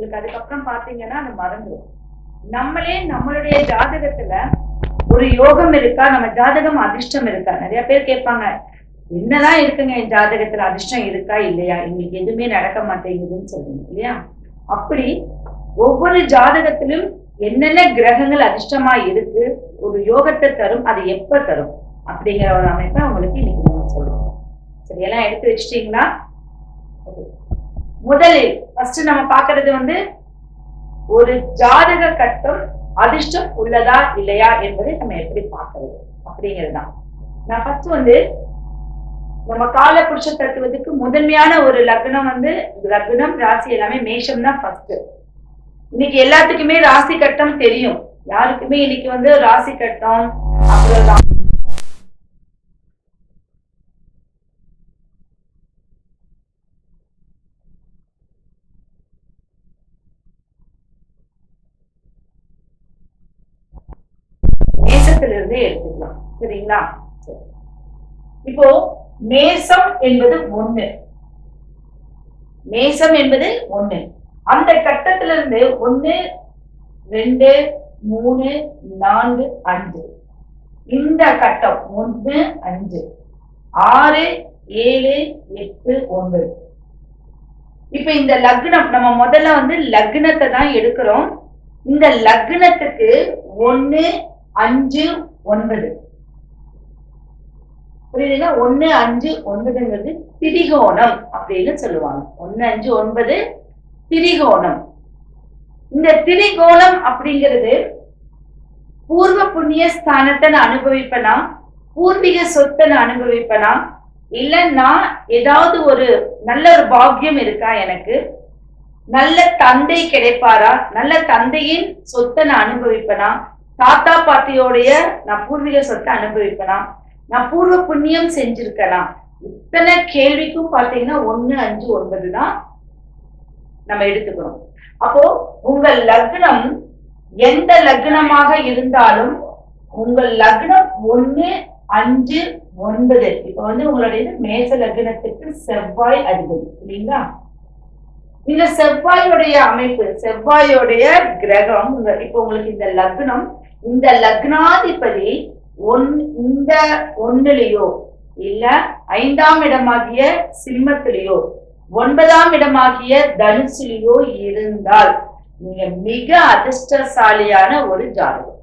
உங்களுக்கு அதுக்கப்புறம் பாத்தீங்கன்னா அது மறந்துடும் நம்மளே நம்மளுடைய ஜாதகத்துல ஒரு யோகம் இருக்கா? நம்ம ஜாதகம் அதிர்ஷ்டம் இருக்கா? நிறைய பேர் கேட்பாங்க என்னதான் இருக்குங்க என் ஜாதகத்துல அதிர்ஷ்டம் இருக்கா இல்லையா? எங்களுக்கு எதுவுமே நடக்க மாட்டேங்குதுன்னு சொல்லுங்க இல்லையா? அப்படி ஒவ்வொரு ஜாதகத்திலும் என்னென்ன கிரகங்கள் அதிர்ஷ்டமா இருக்கு ஒரு யோகத்தை தரும் அது எப்ப தரும்? அப்படிங்கிற ஒரு அமைப்பை உங்களுக்கு இன்னைக்கு நம்ம சொல்றோம். சரி எல்லாம் எடுத்து வச்சிட்டீங்களா? ஓகே. முதலில் ஃபர்ஸ்ட் நம்ம பாக்குறது வந்து ஒரு ஜாதக கட்டம் அதிர்ஷ்டம் உள்ளதா இல்லையா என்பதை நம்ம எப்படி பார்க்கறது? அப்படிங்கிறது தான் நான் ஃபர்ஸ்ட் வந்து நம்ம கால புருஷ தத்துவத்துக்கு முதன்மையான ஒரு லக்னம் வந்து லக்னம் ராசி எல்லாமே மேஷம் தான் ஃபர்ஸ்ட் இன்னைக்கு எல்லாத்துக்குமே ராசி கட்டம் தெரியும். யாருக்குமே இன்னைக்கு வந்து ராசி கட்டம் அப்புறம் ரா- எடுத்துக்கலாம். சரிங்களா? இப்போ மேசம் என்பது ஒண்ணு. மேசம் என்பது ஒண்ணு. அந்த கட்டத்துல இருந்து ஒண்ணு ரெண்டு மூணு நான்கு அஞ்சு. இந்த கட்டம் ஒன்று அஞ்சு. ஆறு ஏழு எட்டு ஒன்பது. இப்ப இந்த லக்னம் நம்ம முதல்ல வந்து லக்னத்தை தான் எடுக்கிறோம். இந்த லக்னத்துக்கு ஒன்னு அஞ்சு ஒன்பது. புரியுதுங்களா ஒண்ணு அஞ்சு ஒன்பதுங்கிறது திரிகோணம் அப்படின்னு சொல்லுவாங்க. ஒண்ணு அஞ்சு ஒன்பது திரிகோணம். இந்த திரிகோணம் அப்படிங்கிறது பூர்வ புண்ணிய ஸ்தானத்தை நான் அனுபவிப்பனா? பூர்வீக சொத்தை நான் அனுபவிப்பனா? இல்லைன்னா ஏதாவது ஒரு நல்ல ஒரு பாக்கியம் இருக்கா எனக்கு? நல்ல தந்தை கிடைப்பாரா? நல்ல தந்தையின் சொத்தை நான் அனுபவிப்பனா? தாத்தா பாட்டியோடைய நான் பூர்வீக சொத்தை அனுபவிக்கலாம். நான் பூர்வ புண்ணியம் செஞ்சிருக்கலாம். இத்தனை கேள்விக்கும் பார்த்தீங்கன்னா ஒன்று அஞ்சு ஒன்பது தான் நம்ம எடுத்துக்கணும் அப்போ உங்க லக்னம் எந்த லக்னமாக இருந்தாலும் உங்கள் லக்னம் ஒன்று அஞ்சு ஒன்பது. இப்ப வந்து உங்களுடைய மேச லக்னத்துக்கு செவ்வாய் அதிபதி இல்லைங்களா? இந்த செவ்வாயோடைய அமைப்பு செவ்வாயோடைய கிரகம் இப்போ உங்களுக்கு இந்த லக்னம் இந்த லக்னாதிபதி ஒன் இந்த ஒண்ணுலயோ இல்ல ஐந்தாம் இடமாகிய சிம்மத்திலேயோ ஒன்பதாம் இடமாகிய தனுசிலேயோ இருந்தால் நீங்க மிக அதிர்ஷ்டசாலியான ஒரு ஜாதகம்.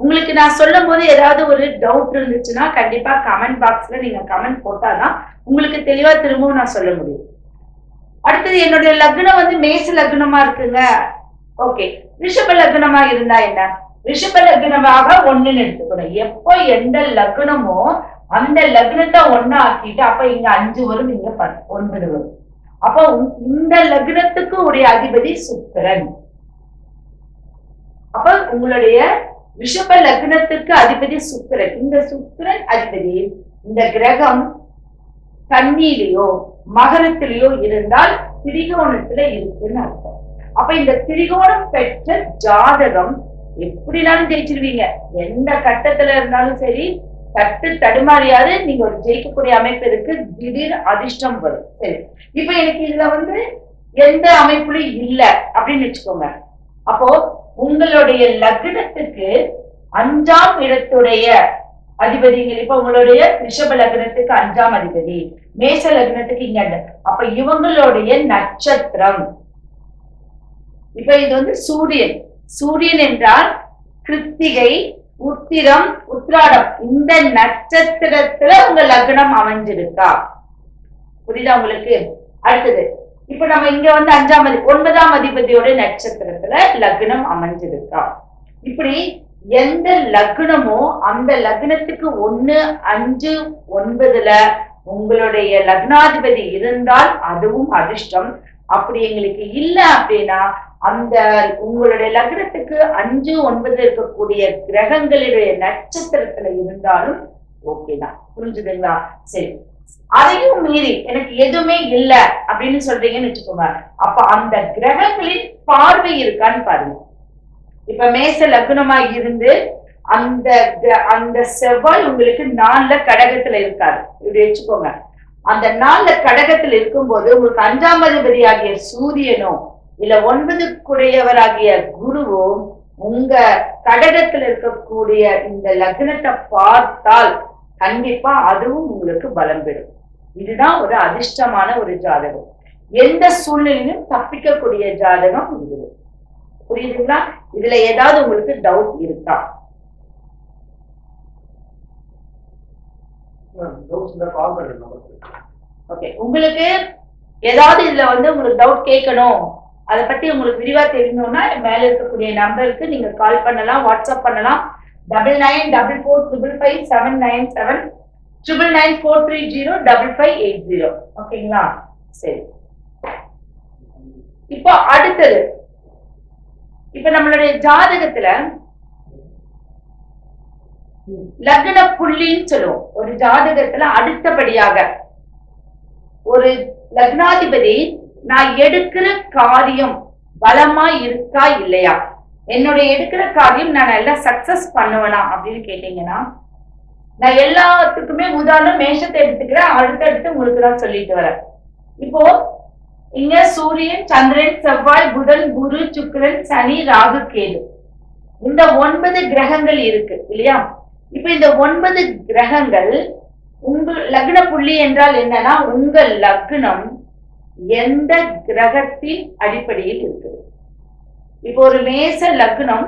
உங்களுக்கு நான் சொல்லும் போது ஏதாவது ஒரு டவுட் இருந்துச்சுன்னா கண்டிப்பா கமெண்ட் பாக்ஸ்ல நீங்க கமெண்ட் போட்டாதான் உங்களுக்கு தெளிவா திரும்பவும் நான் சொல்ல முடியும். அடுத்தது என்னுடைய லக்னம் வந்து மேச லக்னமா இருக்குங்க. ஓகே ரிஷப லக்னமா இருந்தா என்ன? ரிஷப லக்னமாக ஒண்ணுன்னு எடுத்துக்கணும். எப்போ எந்த லக்னமோ அந்த லக்னத்தை ஒன்னா ஆக்கிட்டு அப்ப இங்க அஞ்சு வரும் இங்க ஒன்பது வரும். அப்போ இந்த லக்னத்துக்கு உடைய அதிபதி சுக்கரன். அப்ப உங்களுடைய ரிஷப லக்னத்துக்கு அதிபதி சுக்கரன். இந்த சுக்கரன் அதிபதி இந்த கிரகம் கன்னியிலேயோ மகரத்திலேயோ இருந்தால் திரிகோணத்துல இருக்குன்னு அர்த்தம். அப்ப இந்த திரிகோணம் பெற்ற ஜாதகம் எப்படினாலும் ஜெயிச்சிருவீங்க. எந்த கட்டத்துல இருந்தாலும் சரி தட்டு தடுமாறியாவது நீங்க ஒரு ஜெயிக்கக்கூடிய அமைப்பு இருக்கு. திடீர் அதிர்ஷ்டம் வரும். சரி. இப்ப எனக்கு இதுல வந்து எந்த அமைப்புலயும் இல்ல அப்படின்னு வச்சுக்கோங்க. அப்போ உங்களுடைய லக்னத்துக்கு அஞ்சாம் இடத்துடைய அதிபதிகள் இப்ப உங்களுடைய ரிஷப லக்னத்துக்கு அஞ்சாம் அதிபதி மேச லக்னத்துக்கு இங்க அப்ப இவங்களுடைய நட்சத்திரம். இப்ப இது வந்து சூரியன். சூரியன் என்றால் கிருத்திகை உத்திரம் உத்ராடம் இந்த நட்சத்திரத்துல உங்க லக்னம் அமைஞ்சிருக்கா? புரியுதா உங்களுக்கு? அடுத்தது இப்ப நம்ம இங்க வந்து அஞ்சாம் ஒன்பதாம் அதிபதியோட நட்சத்திரத்துல லக்னம் அமைஞ்சிருக்கா? இப்படி எந்த லக்னமோ அந்த லக்னத்துக்கு ஒண்ணு அஞ்சு ஒன்பதுல உங்களுடைய லக்னாதிபதி இருந்தால் அதுவும் அதிர்ஷ்டம். அப்படி எங்களுக்கு இல்ல அப்படின்னா அந்த உங்களுடைய லக்னத்துக்கு அஞ்சு ஒன்பது இருக்கக்கூடிய கிரகங்களுடைய நட்சத்திரத்துல இருந்தாலும் ஓகே தான். புரிஞ்சுதுங்களா? சரி. அதையும் மீறி எனக்கு எதுவுமே இல்ல அப்படின்னு சொல்றீங்கன்னு வச்சுக்கோங்க. அப்ப அந்த கிரகங்களின் பார்வை இருக்கான்னு பாருங்க. இப்ப மேச லக்னமா இருந்து அந்த கிர- அந்த செவ்வாய் உங்களுக்கு நாலுல கடகத்துல இருக்காரு. இப்படி வச்சுக்கோங்க. அந்த நாலுல கடகத்துல இருக்கும்போது உங்களுக்கு அஞ்சாம் அதிபதி ஆகிய இல்ல ஒன்பதுக்குடையவராகிய குருவோ உங்க கடகத்துல இருக்கக்கூடிய இந்த லக்னத்தை பார்த்தால் கண்டிப்பா அதுவும் உங்களுக்கு பலம் பெறும் இதுதான் ஒரு அதிர்ஷ்டமான ஒரு ஜாதகம். எந்த சூழ்நிலையிலும் தப்பிக்கக்கூடிய ஜாதகம் இது. புரியுதுங்களா? இதுல ஏதாவது உங்களுக்கு டவுட் இருக்கா? ஓகே உங்களுக்கு ஏதாவது இதுல வந்து உங்களுக்கு டவுட் கேட்கணும். அதை பத்தி உங்களுக்கு விரிவா தெரியணும்னா மேல இருக்கக்கூடிய நம்பருக்கு நீங்க கால் பண்ணலாம் வாட்ஸ்அப் பண்ணலாம். Double nine double four triple five seven nine seven triple nine four three zero double five eight zero ஓகேங்களா சரி. இப்போ அடுத்தது. இப்ப நம்மளுடைய ஜாதகத்துல லக்ன புள்ளின்னு சொல்லுவோம். ஒரு ஜாதகத்துல அடுத்தபடியாக ஒரு லக்னாதிபதி நான் எடுக்கிற காரியம் பலமா இருக்கா இல்லையா? என்னுடைய எடுக்கிற காரியம் நான் நல்லா சக்சஸ் பண்ணுவேனா அப்படின்னு கேட்டீங்கன்னா நான் எல்லாத்துக்குமே உதாரணம் மேஷத்தை எடுத்துக்கிறேன் அடுத்தடுத்து உங்களுக்கு நான் சொல்லிட்டு வரேன். இப்போ இங்க சூரியன் சந்திரன் செவ்வாய் புதன் குரு சுக்கரன் சனி ராகு கேது. இந்த ஒன்பது கிரகங்கள் இருக்கு இல்லையா? இப்ப இந்த ஒன்பது கிரகங்கள் உங்கள் லக்ன புள்ளி என்றால் என்னன்னா உங்கள் லக்னம் எந்த கிரகத்தின் அடிப்படையில் இருக்குது? இப்போ ஒரு மேச லக்னம்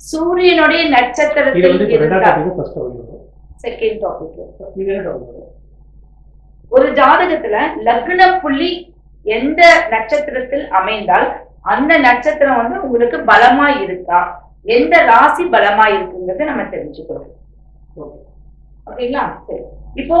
சூரியனுடைய நட்சத்திரத்தில் செகண்ட் டாபிக் ஒரு ஜாதகத்துல லக்ன புள்ளி எந்த நட்சத்திரத்தில் அமைந்தால் அந்த நட்சத்திரம் வந்து உங்களுக்கு பலமா இருக்கா? எந்த ராசி பலமா இருக்குங்கிறத நம்ம தெரிஞ்சுக்கிறோம் ஓகே. ஓகேங்களா? சரி. இப்போ